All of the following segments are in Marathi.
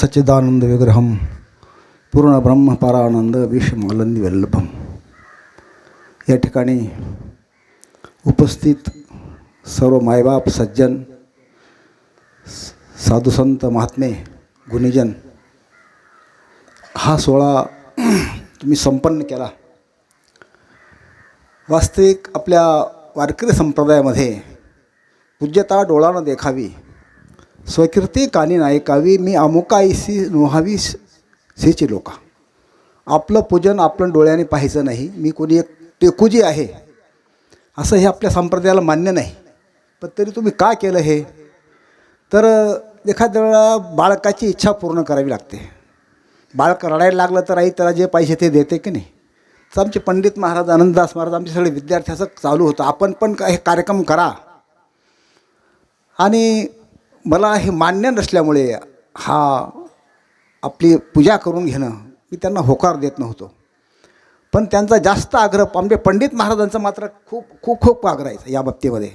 सच्चिदानंद विग्रहम पूर्ण ब्रह्म परानंद विषमालंदी वल्लभम या ठिकाणी उपस्थित सर्व मायबाप सज्जन स- साधुसंत महात्मे गुणीजन हा सोहळा तुम्ही संपन्न केला. वास्तविक आपल्या वारकरी संप्रदायामध्ये पूज्यता डोळानं देखावी स्वकीर्ती कानी नायकावी मी अमुकाईसी नोहावी स- सेची लोका आपलं पूजन आपण डोळ्याने पाहायचं नाही मी कोणी एक टेकूजी आहे असं हे आपल्या संप्रदायाला मान्य नाही पण तरी तुम्ही का केलं हे तर एखाद्या वेळा बाळकाची इच्छा पूर्ण करावी लागते बाळक रडायला लागलं तर आई त्याला जे पाहिजे ते देते की नाही तर आमचे पंडित महाराज आनंददास महाराज आमचे सगळे विद्यार्थी असं चालू होतं आपण पण का- हे कार्यक्रम करा आणि मला हे मान्य नसल्यामुळे हा आपली पूजा करून घेणं मी त्यांना होकार देत नव्हतो. पण त्यांचा जास्त आग्रह आमचे पंडित महाराजांचा मात्र खूप खूप खूप आग्रहायचा या बाबतीमध्ये.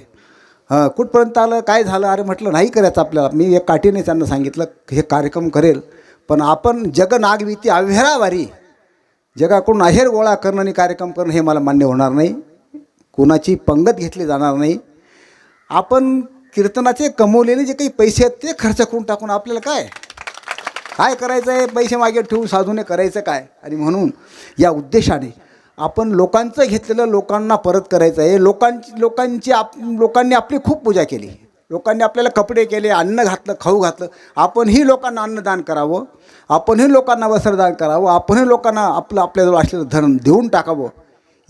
हां कुठपर्यंत आलं काय झालं अरे म्हटलं नाही करायचं आपल्याला. मी एक काठीने त्यांना सांगितलं हे कार्यक्रम करेल. पण आपण जग नागविती अव्हेरावारी जगाकडून आहेर गोळा करणं आणि कार्यक्रम करणं हे मला मान्य होणार नाही. कोणाची पंगत घेतली जाणार नाही. आपण कीर्तनाचे कमवलेले जे काही पैसे आहेत ते खर्च करून टाकून आपल्याला काय? काय करायचं आहे? पैसे मागे ठेवून साधूने करायचं काय? आणि म्हणून या उद्देशाने आपण लोकांचं घेतलेलं लोकांना परत करायचं आहे. लोकांची लोकांची आप लोकांनी आपली खूप पूजा केली. लोकांनी आपल्याला कपडे केले अन्न घातलं खाऊ घातलं. आपणही लोकांना अन्नदान करावं. आपणही लोकांना वस्त्रदान करावं. आपणही लोकांना आपलं आपल्याजवळ असलेलं धन देऊन टाकावं.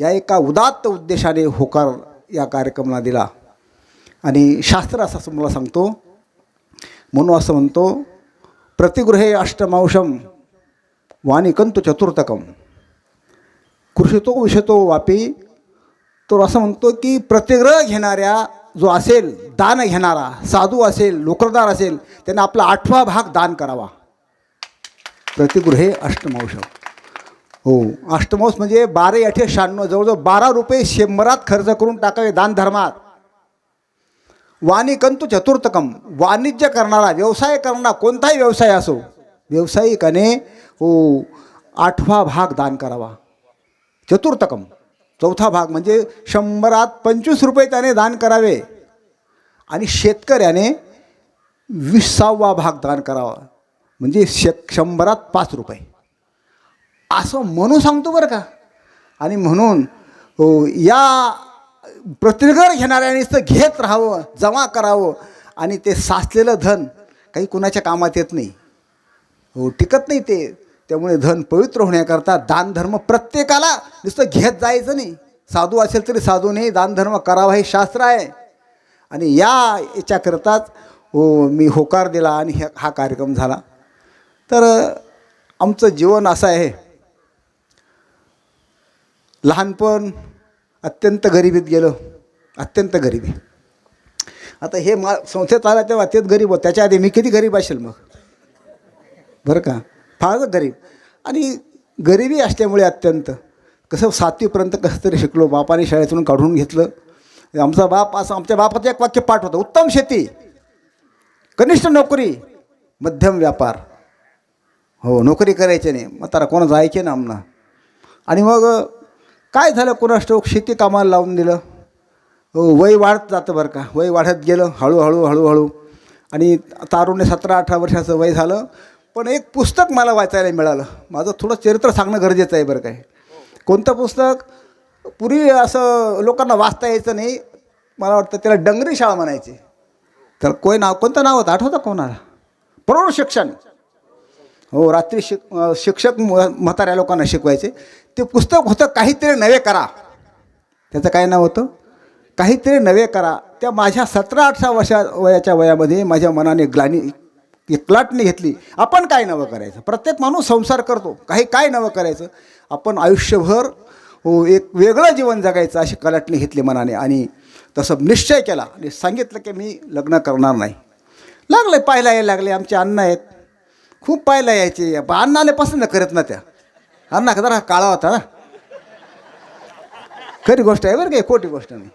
या एका उदात्त उद्देशाने होकार या कार्यक्रमाला दिला. आणि शास्त्र असं असं मला सांगतो. म्हणून असं म्हणतो प्रतिगृहे अष्टमांशम वाणिकंतु चतुर्थकम कृषितो विषतो वापी तो असं म्हणतो की प्रतिग्रह घेणाऱ्या जो असेल दान घेणारा साधू असेल लोकरदार असेल त्यांना आपला आठवा भाग दान करावा. प्रतिगृहे अष्टमांश. हो अष्टमांश म्हणजे बारा अठे शहाण्णव जवळजवळ बारा रुपये शंभरात खर्च करून टाकावे दानधर्मात वाणिकंतु चतुर्थकम. वाणिज्य करणारा व्यवसाय करणारा कोणताही व्यवसाय असो व्यावसायिकाने हो आठवा भाग दान करावा. चतुर्थकम. चौथा भाग म्हणजे शंभरात पंचवीस रुपये त्याने दान करावे. आणि शेतकऱ्याने विसावा भाग दान करावा. म्हणजे शेत शंभरात पाच रुपये. असं म्हणून सांगतो बरं का. आणि म्हणून हो, या प्रतिगर घेणाऱ्यानेच तर घेत राहावं जमा करावं आणि ते साचलेलं धन काही कुणाच्या कामात येत नाही. हो टिकत नाही ते. त्यामुळे धन पवित्र होण्याकरता दानधर्म प्रत्येकाला नुसतं घेत जायचं नाही. साधू असेल तरी साधूने दानधर्म करावा हे शास्त्र आहे. आणि या याच्याकरताच हो मी होकार दिला आणि हे हा कार्यक्रम झाला. तर आमचं जीवन असं आहे. लहानपण अत्यंत गरिबीत गेलं. अत्यंत गरिबी. आता हे मा संस्थेत आला तेव्हा तेच गरीब होत. त्याच्या आधी मी किती गरीब असेल मग? बरं का? फारच गरीब. आणि गरिबी असल्यामुळे अत्यंत. कसं सातवीपर्यंत कसं तरी शिकलो. बापाने शाळेतून काढून घेतलं. आमचा बाप असं आमच्या बापाचं एक वाक्य पाठ होतं. उत्तम शेती कनिष्ठ नोकरी मध्यम व्यापार. हो नोकरी करायची नाही. मग तारा कोणा जायचे ना आमना? आणि मग काय झालं? कोणास शेती कामाला लावून दिलं. हो, वय वाढत जातं बरं का. वय वाढत गेलं हळूहळू हळूहळू. आणि तारुण्य सतरा अठरा वर्षाचं वय झालं. पण एक पुस्तक मला वाचायला मिळालं. माझं थोडं चरित्र सांगणं गरजेचं आहे बरं काय. कोणतं पुस्तक? पूर्वी असं लोकांना वाचता यायचं नाही. मला वाटतं त्याला डंगरी शाळा म्हणायची. तर कोय नाव कोणतं नाव होतं? आठवतं कोणाला? प्रौढ शिक्षण. हो रात्री शिक शिक्षक म- म्हाताऱ्या लोकांना शिकवायचे. ते पुस्तक होतं काहीतरी नवे करा. त्याचं काय नाव होतं? काहीतरी नवे करा. त्या माझ्या सतरा अठरा वर्षा वयाच्या वयामध्ये माझ्या मनाने ग्लानी एक घेतली. आपण काय नवं करायचं? प्रत्येक माणूस संसार करतो. काही काय नवं करायचं? आपण आयुष्यभर हो एक वेगळं जीवन जगायचं अशी कलाटणी घेतली मनाने आणि तसं निश्चय केला. आणि सांगितलं की मी लग्न करणार नाही. लागले पाहायला यायला लागले. आमचे अन्न आहेत. खूप पाहायला यायचे. पण अन्न आले पसंत करत ना त्या अण्णा का जरा काळा होता ना? खरी गोष्ट आहे बरं काही खोटी गोष्ट नाही.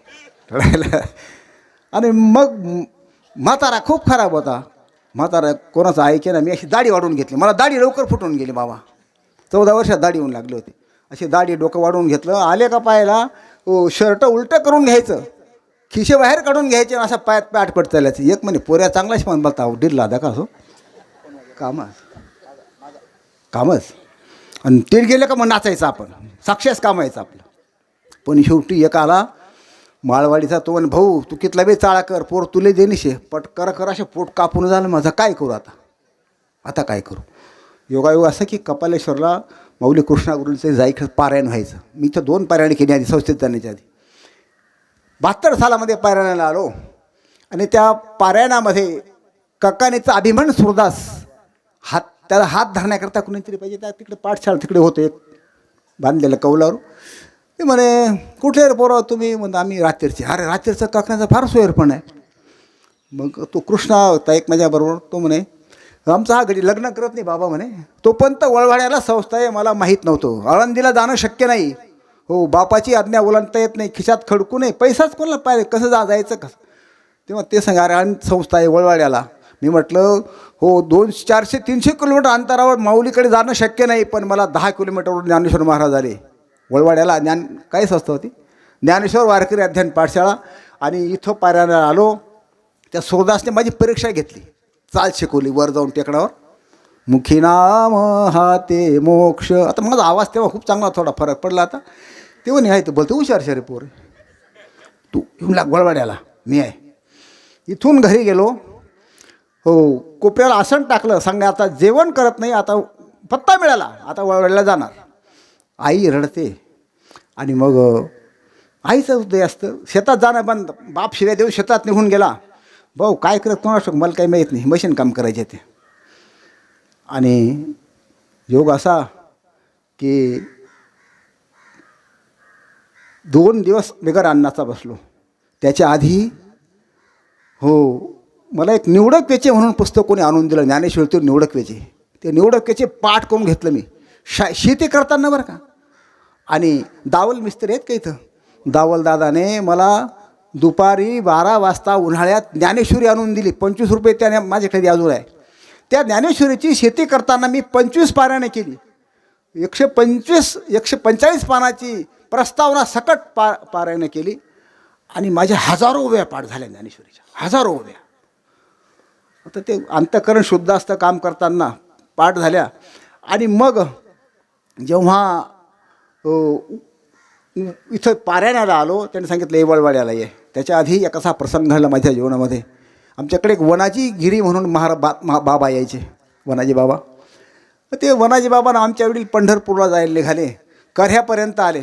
रडायला आणि मग म्हातारा खूप खराब होता. म्हातारा कोणाचं ऐके ना मी अशी दाढी वाढवून घेतली. मला दाढी लवकर फुटून गेली बाबा. चौदा वर्षात दाढी होऊन लागली होती. अशी दाढी डोकं वाढवून घेतलं. आले का पायाला ओ शर्ट उलटं करून घ्यायचं. खिशे बाहेर काढून घ्यायचे आणि असा पायात पाय आटपट चालायचं एक म्हणे पोऱ्या चांगलाच पण बघता हो, डिरला दाखा असो हो. कामच. कामच. आणि ते गेलं का मग नाचायचं आपण. साक्षीच कामायचं आपलं. पण शेवटी एक आला माळवाडीचा तो म्हणे भाऊ तू कितला बी चाळा कर पोर तुले देनिशे पट कर कर असे पोट कापून झालं माझं काय करू आता? आता काय करू? योगायोग असं की कपालेश्वरला मौली कृष्णागुरूंचं जायचं पारायण व्हायचं. मी तर दोन पारायण केली आधी संस्थेत जाण्याच्या आधी. बहात्तर सालामध्ये पारायणाला आलो. आणि त्या पारायणामध्ये ककानेचा अभिमान सुरदास हात त्याला हात धरण्याकरता कुणीतरी पाहिजे त्या तिकडे पाठशाळा तिकडे होते एक बांधलेलं कौलावर. ते म्हणे कुठले रे पोरा तुम्ही? म्हणतो आम्ही रात्रीचे. अरे रात्रीचं काकण्याचा फार सोयरपण आहे. मग तो कृष्णा होता एक माझ्याबरोबर तो म्हणे आमचा हा घडी लग्न करत नाही बाबा म्हणे तोपर्यंत वळवाड्याला संस्था आहे मला माहीत नव्हतं. आळंदीला जाणं शक्य नाही. हो बापाची आज्ञा ओलांडता येत नाही खिशात खडकू नये पैसाच कोणाला पाहिजे कसं जा जायचं कसं? तेव्हा ते सांगा अरे आणि संस्था आहे वळवाड्याला मी म्हटलं हो दोन चारशे तीनशे किलोमीटर अंतरावर माऊलीकडे जाणं शक्य नाही पण मला दहा किलोमीटरवर ज्ञानेश्वर महाराज आले. वळवाड्याला ज्ञान काय संस्था होती. ज्ञानेश्वर वारकरी अध्ययन पाठशाळा आणि इथं पाऱ्याला आलो. त्या सुरदासने माझी परीक्षा घेतली. चाल शिकवली वर जाऊन टेकडावर मुखी नाम हा ते मोक्ष. आता माझा आवाज तेव्हा खूप चांगला थोडा फरक पडला आता. तेव्हा नाही बोलतो हुशार शरे पोर. तू येऊन लाग वळवाड्याला. मी आहे. इथून घरी गेलो. हो कोपऱ्याला आसन टाकलं सांगा आता जेवण करत नाही आता पत्ता मिळाला आता वळवळला जाणार. आई रडते. आणि मग आईचं उदय असतं. शेतात जाणं बंद बाप शिव्या देऊ शेतात निघून गेला. भाऊ काय करत कोणा मला काही माहीत नाही. मशीन काम करायचे ते. आणि योग असा की दोन दिवस बिगर अन्नाचा बसलो. त्याच्या आधी हो मला एक निवडक वेचे म्हणून पुस्तक कोणी आणून दिलं ज्ञानेश्वर निवडक वेचे. ते निवडक वेचे पाठ करून घेतलं मी. शा शेती करताना बरं का. आणि दावल मिस्त्री आहेत का इथं? दावल दादाने मला दुपारी बारा वाजता उन्हाळ्यात ज्ञानेश्वरी आणून दिली. पंचवीस रुपये त्याने माझ्याकडे अजून आहे. त्या ज्ञानेश्वरीची शेती करताना मी पंचवीस पानाने केली. एकशे पंचवीस एकशे पंचेचाळीस पानाची प्रस्तावना सकट पा पारायणं केली. आणि माझ्या हजारो उभ्या पाठ झाल्या ज्ञानेश्वरीच्या. हजारो उभ्या. आता ते अंतकरण शुद्ध असतं काम करताना पाठ झाल्या. आणि मग जेव्हा इथं पाऱ्याण्याला आलो त्यांनी सांगितलं येवळवाड्याला वळवाड्याला ये. त्याच्या आधी एक असा प्रसंग घडला माझ्या जीवनामध्ये. आमच्याकडे एक वनाजी गिरी म्हणून महारा बा महा बाबा यायचे वनाजी बाबा. तर ते वनाजी बाबांना आमच्या वडील पंढरपूरला जायला निघाले कर्ह्यापर्यंत आले.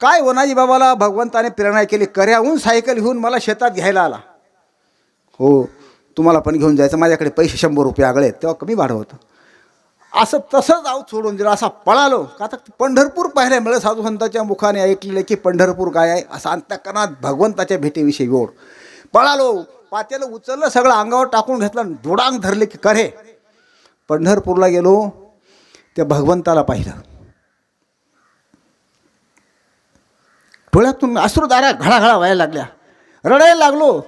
काय वनाजी बाबाला भगवंताने प्रेरणा केली? कर्ह्याहून सायकल घेऊन मला शेतात घ्यायला आला. हो. तुम्हाला पण घेऊन जायचं. माझ्याकडे पैसे शंभर रुपये आगळे आहेत. तेव्हा कमी भाडं होतं. असं तसंच आऊत सोडून दिलं. असा पळालो. का तर पंढरपूर पाहायला मिळेल साधू संतांच्या मुखाने ऐकलेलं की पंढरपूर काय आहे? असं अंतकरणात भगवंताच्या भेटीविषयी ओढ. पळालो. पात्याला उचललं सगळं अंगावर टाकून घेतलं आणि धरले की करे. पंढरपूरला गेलो. त्या भगवंताला पाहिलं. डोळ्यातून अश्रुधारा घडाघडा व्हायला लागल्या. रडायला लागलो.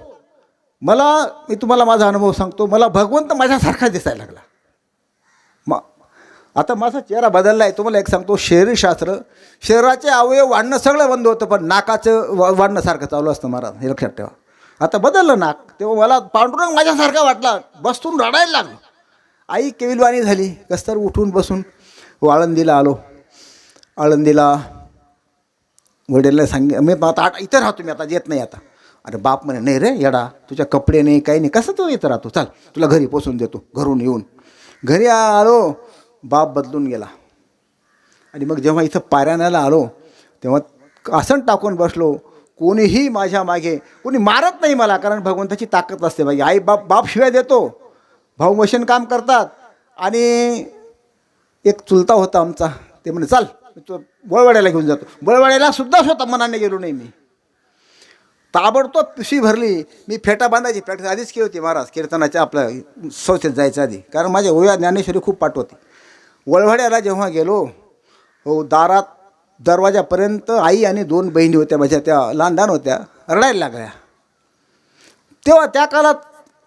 मला मी तुम्हाला माझा अनुभव सांगतो मला भगवंत माझ्यासारखा दिसायला लागला. मग आता माझा चेहरा बदलला आहे तुम्हाला एक सांगतो शरीरशास्त्र शरीराचे अवयव वाढणं सगळं बंद होतं पण नाकाचं वा वाढण्यासारखं चालू असतं महाराज हे लक्षात ठेवा. आता बदललं नाक तेव्हा मला पांडुरंग माझ्यासारखा वाटला बसून रडायला लागलो. आई केविलवाणी झाली कस्तर उठून बसून आळंदीला आलो. आळंदीला वडिलांना सांग मी आता आता इथं राहतो मी आता येत नाही आता. अरे बाप म्हणे नाही रे येडा तुझ्या कपडे नाही काही नाही कसं तू इथं राहतो? चाल तुला घरी पोचून देतो घरून येऊन. घरी आलो बाप बदलून गेला. आणि मग जेव्हा इथं पाऱ्याण्याला आलो तेव्हा आसन टाकून बसलो. कोणीही माझ्या मागे कोणी मारत नाही मला कारण भगवंताची ताकद असते माझी आई बाप बाप शिवाय देतो. भाऊ मशीन काम करतात. आणि एक चुलता होता आमचा. ते म्हणे चाल मी तो बळवाड्याला घेऊन जातो. बळवाड्याला सुद्धा स्वतः मनाने गेलो नाही मी. ताबडतोब पिशवी भरली. मी फेटा बांधायची प्रॅक्टिस आधीच केली होती महाराज. कीर्तनाच्या आपल्या संस्थेत जायच्या आधी. कारण माझ्या ओया ज्ञानेश्वरी खूप पाठ होती. वळवाड्याला जेव्हा गेलो हो दारात दरवाजापर्यंत आई आणि दोन बहिणी होत्या माझ्या त्या लहान लहान होत्या रडायला लागल्या. तेव्हा त्या काळात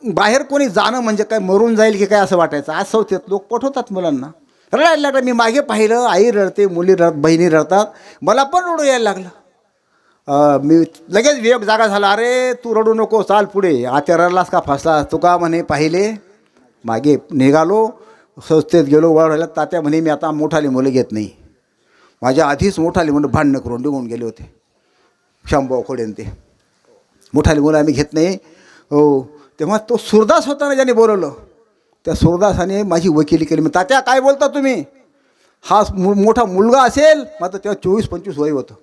बाहेर कोणी जाणं म्हणजे काय मरून जाईल की काय असं वाटायचं. आज संस्थेत लोक पठवतात मुलांना. रडायला लागलं. मी मागे पाहिलं आई रडते मुली रड बहिणी रडतात. मला पण रडू यायला लागलं. मी लगेच विवेक जागा झाला अरे तू रडू नको चाल पुढे. आत्या रडलास का फसला? तुका म्हणे पाहिले? मागे निघालो संस्थेत गेलो वळायला तात्या म्हणे मी आता मोठाली मुलं घेत नाही. माझ्या आधीच मोठाली मुलं भांडणं करून निघून गेले होते. शांभाऊ खोडेन ते. मोठाली मुलं आम्ही घेत नाही. हो. तेव्हा तो सुरदास होता ना ज्याने बोलवलं. त्या सुरदासाने माझी वकिली केली. मग तात्या काय बोलता तुम्ही? हा मु मोठा मुलगा असेल मात्र तेव्हा चोवीस पंचवीस वय होतं.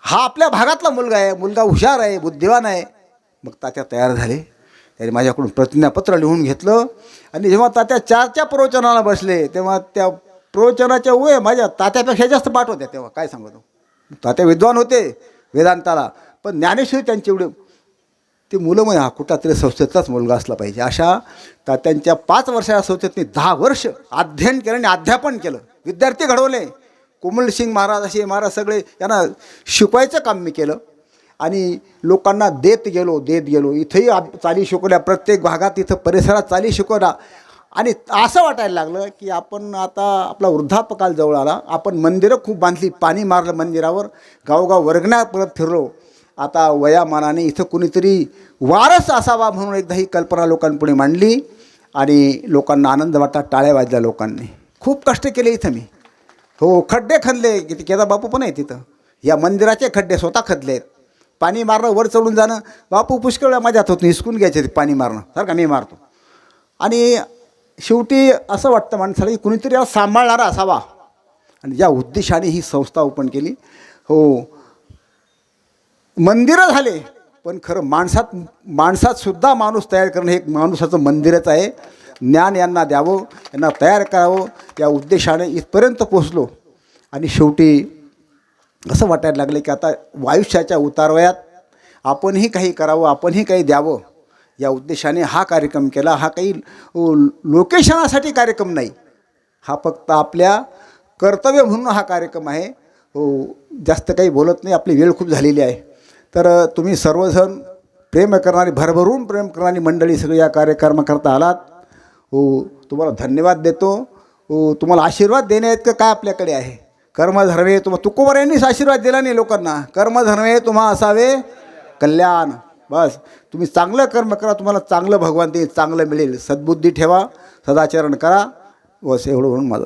हा आपल्या भागातला मुलगा आहे मुलगा हुशार आहे बुद्धिवान आहे. मग तात्या तयार झाले. त्याने माझ्याकडून प्रतिज्ञापत्र लिहून घेतलं. आणि जेव्हा तात्या चारच्या प्रवचनाला बसले तेव्हा त्या प्रवचनाच्या वय माझ्या तात्यापेक्षा जास्त पाठ होत्या तेव्हा. काय सांगतो? तात्या विद्वान होते वेदांताला. पण ज्ञानेश्वरी त्यांचे एवढे ते मुलं म्हणजे हा कुठला तरी संस्थेतलाच मुलगा असला पाहिजे. अशा तात्यांच्या पाच वर्षाच्या संस्थेतनी दहा वर्ष अध्ययन केलं आणि अध्यापन केलं. विद्यार्थी घडवले. कोमल सिंग महाराज असे महाराज सगळे यांना शिकवायचं काम मी केलं. आणि लोकांना देत गेलो देत गेलो. इथंही आप चाली शिकवल्या. प्रत्येक भागात इथं परिसरात चाली शिकवला आणि असं वाटायला लागलं की आपण आता आपला वृद्धापकाल जवळ आला. आपण मंदिरं खूप बांधली. पाणी मारलं मंदिरावर. गावगाव वर्गण्या परत फिरलो. आता वयामानाने इथं कुणीतरी वारस असावा म्हणून एकदा ही कल्पना लोकांपुढे मांडली. आणि लोकांना आनंद वाटला टाळ्या वाजल्या लोकांनी. खूप कष्ट केले इथं मी. हो खड्डे खणले. की केदा बापू पण आहे तिथं या मंदिराचे खड्डे स्वतः खदलेत पाणी मारणं वर चढून जाणं. बापू पुष्कळ वेळा होत हातात हिसकून घ्यायचे ते पाणी मारणं. सारखा का मी मारतो. आणि शेवटी असं वाटतं माणसाला की कुणीतरी याला सांभाळणारा असावा. आणि ज्या उद्देशाने ही संस्था ओपन केली. हो. मंदिरं झाले पण खरं माणसात माणसात सुद्धा माणूस तयार करणं हे एक माणसाचं मंदिरच आहे. ज्ञान यांना द्यावं यांना तयार करावं या उद्देशाने इथपर्यंत पोचलो आणि शेवटी असं वाटायला लागलं की आता आयुष्याच्या उतारवयात आपणही काही करावं आपणही काही द्यावं. या उद्देशाने हा कार्यक्रम केला. हा काही लोकेशनासाठी कार्यक्रम नाही. हा फक्त आपल्या कर्तव्य म्हणून हा कार्यक्रम आहे. हो जास्त काही बोलत नाही आपली वेळ खूप झालेली आहे. तर तुम्ही सर्वजण प्रेम करणारी भरभरून प्रेम करणारी मंडळी सगळी या कार्यक्रमाकरता आलात. तुम्हाला धन्यवाद देतो. हो तुम्हाला आशीर्वाद देण्याइतकं काय आपल्याकडे आहे? कर्मधर्मे तुम्हा तुकोबर यांनीच आशीर्वाद दिला नाही लोकांना. कर्मधर्मे तुम्हा असावे कल्याण. बस. तुम्ही चांगलं कर्म करा तुम्हाला चांगलं भगवान देईल चांगलं मिळेल. सद्बुद्धी ठेवा सदाचरण करा. बस एवढं म्हणून माझं.